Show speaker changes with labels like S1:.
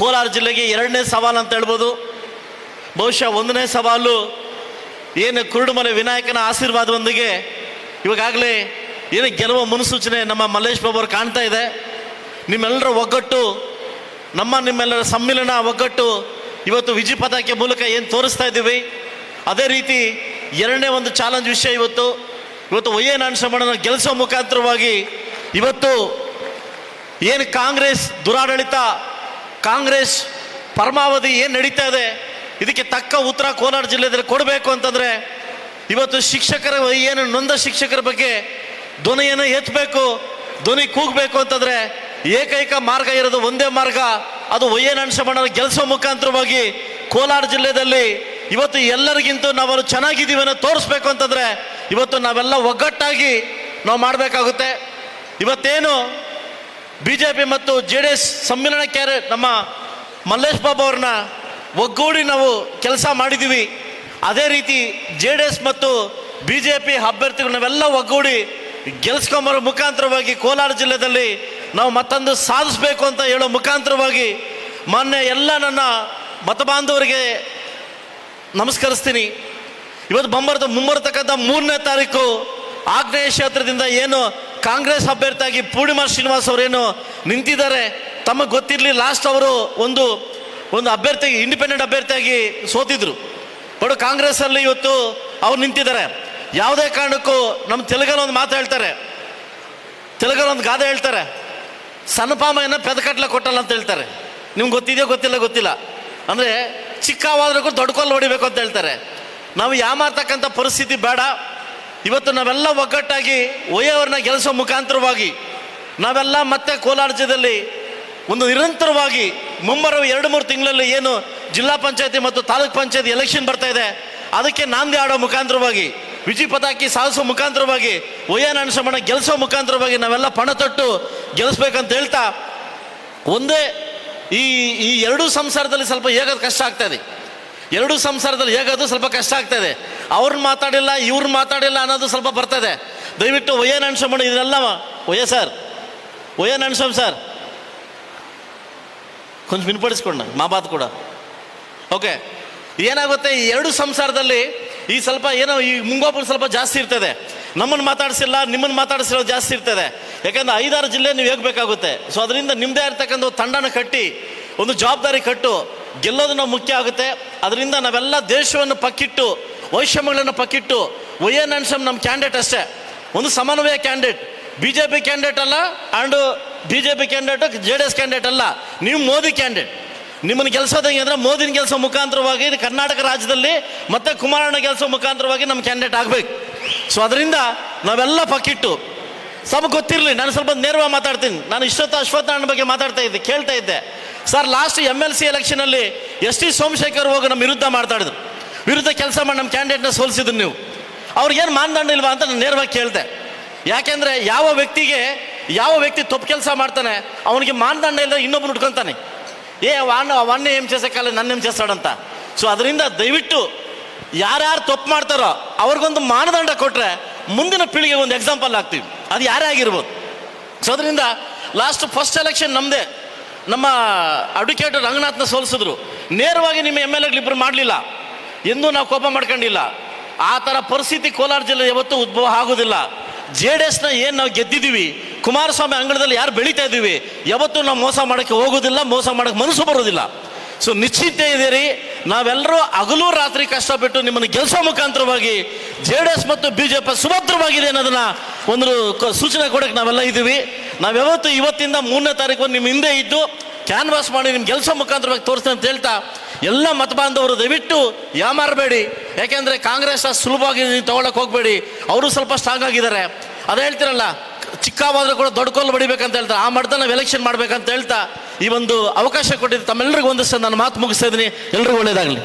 S1: ಕೋಲಾರ ಜಿಲ್ಲೆಗೆ ಎರಡನೇ ಸವಾಲು ಅಂತ ಹೇಳ್ಬೋದು. ಬಹುಶಃ ಒಂದನೇ ಸವಾಲು ಏನು ಕುರುಡುಮಲೆ ವಿನಾಯಕನ ಆಶೀರ್ವಾದದೊಂದಿಗೆ ಇವಾಗಲೇ ಏನು ಗೆಲುವ ಮುನ್ಸೂಚನೆ ನಮ್ಮ ಮಲ್ಲೇಶ್ ಬಾಬು ಅವ್ರು ಕಾಣ್ತಾ ಇದೆ. ನಿಮ್ಮೆಲ್ಲರ ಒಗ್ಗಟ್ಟು, ನಮ್ಮ ನಿಮ್ಮೆಲ್ಲರ ಸಮ್ಮಿಲನ ಒಗ್ಗಟ್ಟು ಇವತ್ತು ವಿಜಯ ಪತಾಕೆ ಮೂಲಕ ಏನು ತೋರಿಸ್ತಾ ಇದ್ದೀವಿ. ಅದೇ ರೀತಿ ಎರಡನೇ ಒಂದು ಚಾಲೆಂಜ್ ವಿಷಯ ಇವತ್ತು. ಇವತ್ತು ವೈ ಎನ್ ಅನ್ಸಮಣ್ಣನ ಗೆಲ್ಲಿಸೋ ಮುಖಾಂತರವಾಗಿ ಇವತ್ತು ಏನು ಕಾಂಗ್ರೆಸ್ ದುರಾಡಳಿತ ಕಾಂಗ್ರೆಸ್ ಪರಮಾವಧಿ ಏನು ನಡೀತಾ ಇದೆ? ಇದಕ್ಕೆ ತಕ್ಕ ಉತ್ತರ ಕೋಲಾರ ಜಿಲ್ಲೆಯಲ್ಲಿ ಕೊಡಬೇಕು ಅಂತಂದರೆ ಇವತ್ತು ಶಿಕ್ಷಕರ ಏನು ನೊಂದ ಶಿಕ್ಷಕರ ಬಗ್ಗೆ ಧ್ವನಿಯನ್ನು ಎತ್ತಬೇಕು ಧ್ವನಿ ಕೂಗಬೇಕು ಅಂತಂದರೆ ಏಕೈಕ ಮಾರ್ಗ ಇರೋದು ಒಂದೇ ಮಾರ್ಗ, ಅದು ವೈ ಎನ್ ಅನ್ಸಮಣ್ಣನ ಗೆಲ್ಲಿಸೋ ಮುಖಾಂತರವಾಗಿ ಕೋಲಾರ ಜಿಲ್ಲೆಯಲ್ಲಿ ಇವತ್ತು ಎಲ್ಲರಿಗಿಂತ ನಾವು ಚೆನ್ನಾಗಿದ್ದೀವಿ ಅನ್ನೋ ತೋರಿಸ್ಬೇಕು ಅಂತಂದರೆ ಇವತ್ತು ನಾವೆಲ್ಲ ಒಗ್ಗಟ್ಟಾಗಿ ನಾವು ಮಾಡಬೇಕಾಗುತ್ತೆ. ಇವತ್ತೇನು ಬಿ ಜೆ ಪಿ ಮತ್ತು ಜೆ ಡಿ ಎಸ್ ಸಮ್ಮಿಲನ ನಮ್ಮ ಮಲ್ಲೇಶ್ ಬಾಬು ಅವ್ರನ್ನ ಒಗ್ಗೂಡಿ ನಾವು ಕೆಲಸ ಮಾಡಿದ್ದೀವಿ. ಅದೇ ರೀತಿ ಜೆ ಡಿ ಎಸ್ ಮತ್ತು ಬಿ ಜೆ ಪಿ ಅಭ್ಯರ್ಥಿಗಳು ನಾವೆಲ್ಲ ಒಗ್ಗೂಡಿ ಗೆಲ್ಸ್ಕೊಂಬರೋ ಮುಖಾಂತರವಾಗಿ ಕೋಲಾರ ಜಿಲ್ಲೆಯಲ್ಲಿ ನಾವು ಮತ್ತೊಂದು ಸಾಧಿಸಬೇಕು ಅಂತ ಹೇಳೋ ಮುಖಾಂತರವಾಗಿ ಮೊನ್ನೆ ಎಲ್ಲ ನನ್ನ ಮತಬಾಂಧವರಿಗೆ ನಮಸ್ಕರಿಸ್ತೀನಿ. ಇವತ್ತು ಬಂಬರ್ತ ಮುಂಬರತಕ್ಕಂಥ ಮೂರನೇ ತಾರೀಕು ಆಗ್ನೇಯ ಕ್ಷೇತ್ರದಿಂದ ಏನು ಕಾಂಗ್ರೆಸ್ ಅಭ್ಯರ್ಥಿಯಾಗಿ ಪೂರ್ಣಿಮಾ ಶ್ರೀನಿವಾಸ್ ಅವರೇನು ನಿಂತಿದ್ದಾರೆ, ತಮಗೆ ಗೊತ್ತಿರಲಿ ಲಾಸ್ಟ್ ಅವರು ಒಂದು ಒಂದು ಅಭ್ಯರ್ಥಿ ಇಂಡಿಪೆಂಡೆಂಟ್ ಅಭ್ಯರ್ಥಿಯಾಗಿ ಸೋತಿದ್ರು. ಬಟ್ ಕಾಂಗ್ರೆಸ್ಸಲ್ಲಿ ಇವತ್ತು ಅವ್ರು ನಿಂತಿದ್ದಾರೆ. ಯಾವುದೇ ಕಾರಣಕ್ಕೂ ನಮ್ಮ ತೆಲುಗಲ್ಲಿ ಒಂದು ಮಾತು ಹೇಳ್ತಾರೆ. ತೆಲುಗಲ್ಲಿ ಒಂದು ಗಾದೆ ಹೇಳ್ತಾರೆ. ಸಣ್ಣಪಾಮಯ್ಯನ ಪೆದಕಟ್ಲ ಕೊಟ್ಟಲ್ಲ ಅಂತ ಹೇಳ್ತಾರೆ. ನಿಮ್ಗೆ ಗೊತ್ತಿದೆಯೋ ಗೊತ್ತಿಲ್ಲ ಗೊತ್ತಿಲ್ಲ. ಅಂದರೆ ಚಿಕ್ಕವಾದ್ರೂ ದೊಡ್ಡ ಹೊಡಿಬೇಕು ಅಂತ ಹೇಳ್ತಾರೆ. ನಾವು ಯಾಮಾರ್ತಕ್ಕಂಥ ಪರಿಸ್ಥಿತಿ ಬೇಡ. ಇವತ್ತು ನಾವೆಲ್ಲ ಒಗ್ಗಟ್ಟಾಗಿ ಒಯ್ಯವ್ರನ್ನ ಗೆಲ್ಲಿಸೋ ಮುಖಾಂತರವಾಗಿ ನಾವೆಲ್ಲ ಮತ್ತೆ ಕೋಲಾರ ಜಿಲ್ಲೆಯಲ್ಲಿ ಒಂದು ನಿರಂತರವಾಗಿ ಮುಂಬರುವ ಎರಡು ಮೂರು ತಿಂಗಳಲ್ಲಿ ಏನು ಜಿಲ್ಲಾ ಪಂಚಾಯತಿ ಮತ್ತು ತಾಲೂಕ್ ಪಂಚಾಯತಿ ಎಲೆಕ್ಷನ್ ಬರ್ತಾ ಇದೆ, ಅದಕ್ಕೆ ನಾಂದಿ ಆಡೋ ಮುಖಾಂತರವಾಗಿ, ವಿಜಿ ಪತಾಕಿ ಸಾಧಿಸೋ ಮುಖಾಂತರವಾಗಿ ಒಯ್ಯನ ಅನ್ಸಮಣ ಗೆಲ್ಲಿಸೋ ಮುಖಾಂತರವಾಗಿ ನಾವೆಲ್ಲ ಪಣ ತೊಟ್ಟು ಗೆಲ್ಲಿಸ್ಬೇಕಂತ ಹೇಳ್ತಾ, ಒಂದೇ ಈ ಈ ಎರಡೂ ಸಂಸಾರದಲ್ಲಿ ಸ್ವಲ್ಪ ಹೇಗೋದು ಕಷ್ಟ ಆಗ್ತದೆ ಎರಡೂ ಸಂಸಾರದಲ್ಲಿ ಹೇಗೋದು ಸ್ವಲ್ಪ ಕಷ್ಟ ಆಗ್ತದೆ. ಅವ್ರನ್ನ ಮಾತಾಡಿಲ್ಲ, ಇವ್ರನ್ನ ಮಾತಾಡಿಲ್ಲ ಅನ್ನೋದು ಸ್ವಲ್ಪ ಬರ್ತದೆ. ದಯವಿಟ್ಟು ಒಯ್ಯ ಅನ್ಸಮಣ ಇದೆಲ್ಲ ಸರ್ ಒಯ್ಯ ಸರ್. ಕೊಂಚ ಬಿನ್ಪಡಿಸ್ಕೊಂಡು ಮಾ ಬಾತ್ ಕೂಡ. ಓಕೆ, ಏನಾಗುತ್ತೆ, ಈ ಎರಡು ಸಂಸಾರದಲ್ಲಿ ಈ ಸ್ವಲ್ಪ ಏನೋ, ಈ ಮುಂಗೋಪುರ ಸ್ವಲ್ಪ ಜಾಸ್ತಿ ಇರ್ತದೆ. ನಮ್ಮನ್ನು ಮಾತಾಡಿಸಿಲ್ಲ ನಿಮ್ಮನ್ನು ಮಾತಾಡಿಸಿರೋ ಜಾಸ್ತಿ ಇರ್ತದೆ. ಯಾಕಂದ್ರೆ ಐದಾರು ಜಿಲ್ಲೆ ನೀವು ಹೇಗಬೇಕಾಗುತ್ತೆ? ಸೊ ಅದರಿಂದ ನಿಮ್ಮದೇ ಇರ್ತಕ್ಕಂಥ ತಂಡನ ಕಟ್ಟಿ, ಒಂದು ಜವಾಬ್ದಾರಿ ಕಟ್ಟು ಗೆಲ್ಲೋದು ನಾವು ಮುಖ್ಯ ಆಗುತ್ತೆ. ಅದರಿಂದ ನಾವೆಲ್ಲ ದೇಶವನ್ನು ಪಕ್ಕಿಟ್ಟು, ವೈಷಮ್ಯಗಳನ್ನು ಪಕ್ಕಿಟ್ಟು, ವೈ ಎನ್ ನಮ್ಮ ಕ್ಯಾಂಡಿಡೇಟ್ ಅಷ್ಟೇ. ಒಂದು ಸಮನ್ವಯ candidate. B J P candidate ಅಲ್ಲ and B J P candidate J D S candidate ಅಲ್ಲ. ನೀವು ಮೋದಿ ಕ್ಯಾಂಡಿಡೇಟ್. ನಿಮ್ಮನ್ನು ಗೆಲ್ಸೋದು ಹೆಂಗೆ ಅಂದರೆ ಮೋದಿನ ಕೆಲಸ ಮುಖಾಂತರವಾಗಿ ಕರ್ನಾಟಕ ರಾಜ್ಯದಲ್ಲಿ ಮತ್ತೆ ಕುಮಾರಣ್ಣ ಕೆಲಸ ಮುಖಾಂತರವಾಗಿ ನಮ್ಮ ಕ್ಯಾಂಡಿಡೇಟ್ ಆಗಬೇಕು. ಸೊ ಅದರಿಂದ ನಾವೆಲ್ಲ ಪಕ್ಕಿಟ್ಟು. ಸ್ವಲ್ಪ ಗೊತ್ತಿರಲಿ, ನಾನು ಸ್ವಲ್ಪ ನೇರವಾಗಿ ಮಾತಾಡ್ತೀನಿ. ನಾನು ಇಷ್ಟೊತ್ತು ಅಶ್ವತ್ಥನಾರಾಯಣ ಬಗ್ಗೆ ಮಾತಾಡ್ತಾ ಇದ್ದೆ, ಕೇಳ್ತಾ ಇದ್ದೆ. Sir last M L C ಎಲೆಕ್ಷನಲ್ಲಿ S T Somashekar ಹೋಗಿ ನಮ್ಮ ವಿರುದ್ಧ ಮಾತಾಡಿದ್ರು. ವಿರುದ್ಧ ಕೆಲಸ ಮಾಡಿ ನಮ್ಮ ಕ್ಯಾಂಡಿಡೇಟ್ನ ಸೋಲಿಸಿದ್ರು ನೀವು. ಅವ್ರಿಗೇನು ಮಾನದಂಡ ಇಲ್ವಾ ಅಂತ ನಾನು ನೇರವಾಗಿ ಕೇಳಿದೆ. ಯಾಕೆಂದರೆ ಯಾವ ವ್ಯಕ್ತಿಗೆ ಯಾವ ವ್ಯಕ್ತಿ ತಪ್ಪು ಕೆಲಸ ಮಾಡ್ತಾನೆ, ಅವನಿಗೆ ಮಾನದಂಡ ಇಲ್ಲದೆ ಇನ್ನೊಬ್ರು ಉಟ್ಕೊತಾನೆ. ಏ ವಾಣ ಅವನ್ನೇ ಏಮ್ ಚೇಸಕ್ಕಲ್ಲ ನನ್ನ ಏಮ್ ಅಂತ ಸೊ ಅದರಿಂದ ದಯವಿಟ್ಟು ಯಾರ್ಯಾರು ತಪ್ಪು ಮಾಡ್ತಾರೋ, ಅವ್ರಿಗೊಂದು ಮಾನದಂಡ ಕೊಟ್ಟರೆ ಮುಂದಿನ ಪೀಳಿಗೆ ಒಂದು ಎಕ್ಸಾಂಪಲ್ ಆಗ್ತೀವಿ. ಅದು ಯಾರೇ ಆಗಿರ್ಬೋದು. ಸೊ ಅದರಿಂದ ಲಾಸ್ಟ್ ಫಸ್ಟ್ ಎಲೆಕ್ಷನ್ ನಮ್ಮದೇ ನಮ್ಮ ಅಡ್ವೊಕೇಟ್ ರಂಗನಾಥ್ನ ಸೋಲಿಸಿದ್ರು. ನೇರವಾಗಿ ನಿಮ್ಮ ಎಂ ಎಲ್ ಎಗಳಿಬ್ಬರು ಮಾಡಲಿಲ್ಲ. ಎಂದೂ ನಾವು ಕೋಪ ಮಾಡ್ಕೊಂಡಿಲ್ಲ. ಆ ಥರ ಪರಿಸ್ಥಿತಿ ಕೋಲಾರ ಜಿಲ್ಲೆ ಯಾವತ್ತೂ ಉದ್ಭವ ಆಗೋದಿಲ್ಲ ಜೆ ಡಿ ಎಸ್ನ ಏನು ನಾವು ಗೆದ್ದಿದ್ದೀವಿ, ಕುಮಾರಸ್ವಾಮಿ ಅಂಗಳದಲ್ಲಿ ಯಾರು ಬೆಳೀತಾ ಇದ್ದೀವಿ, ಯಾವತ್ತೂ ನಾವು ಮೋಸ ಮಾಡೋಕ್ಕೆ ಹೋಗೋದಿಲ್ಲ ಮೋಸ ಮಾಡೋಕ್ಕೆ ಮನಸ್ಸು ಬರೋದಿಲ್ಲ ಸೊ ನಿಶ್ಚಿತ ಇದೀರಿ ನಾವೆಲ್ಲರೂ ಹಗಲು ರಾತ್ರಿ ಕಷ್ಟಪಟ್ಟು ನಿಮ್ಮನ್ನು ಗೆಲ್ಸೋ ಮುಖಾಂತರವಾಗಿ ಜೆ ಡಿ ಎಸ್ ಮತ್ತು ಬಿ ಜೆ ಪಿ ಸುಭದ್ರವಾಗಿದೆ ಅನ್ನೋದನ್ನ ಒಂದು ಸೂಚನೆ ಕೊಡೋಕ್ಕೆ ನಾವೆಲ್ಲ ಇದ್ದೀವಿ. ನಾವ್ಯಾವತ್ತು ಇವತ್ತಿಂದ ಮೂರನೇ ತಾರೀಕು ನಿಮ್ಮ ಹಿಂದೆ ಇದ್ದು ಕ್ಯಾನ್ವಾಸ್ ಮಾಡಿ ನಿಮ್ಮ ಕೆಲಸ ಮುಖಾಂತರವಾಗಿ ತೋರಿಸ್ತೀನಿ ಅಂತ ಹೇಳ್ತಾ ಎಲ್ಲ ಮತಬಾಂಧವರು ದಯವಿಟ್ಟು ಯಾಮಾರಬೇಡಿ. ಯಾಕೆಂದರೆ ಕಾಂಗ್ರೆಸ್ ಸುಲಭವಾಗಿ ನೀವು ತೊಗೊಳಕ್ಕೆ ಹೋಗಬೇಡಿ. ಅವರು ಸ್ವಲ್ಪ ಸ್ಟ್ರಾಂಗ್ ಆಗಿದ್ದಾರೆ. ಅದೇ ಹೇಳ್ತಿರಲ್ಲ, ಚಿಕ್ಕವಾದರೂ ಕೂಡ ದೊಡ್ಡ ಕೋಲು ಬಡಿಬೇಕಂತ ಹೇಳ್ತಾರೆ. ಆ ಮಟ್ಟದಲ್ಲಿ ನಾವು ಎಲೆಕ್ಷನ್ ಮಾಡ್ಬೇಕಂತ ಹೇಳ್ತಾ ಈ ಒಂದು ಅವಕಾಶ ಕೊಟ್ಟಿದ್ದು ತಮ್ಮೆಲ್ಲರಿಗೂ ಒಂದಿಷ್ಟು ನಾನು ಮಾತು ಮುಗಿಸ್ತಾ ಇದ್ದೀನಿ. ಎಲ್ರಿಗೂ ಒಳ್ಳೇದಾಗಲಿ.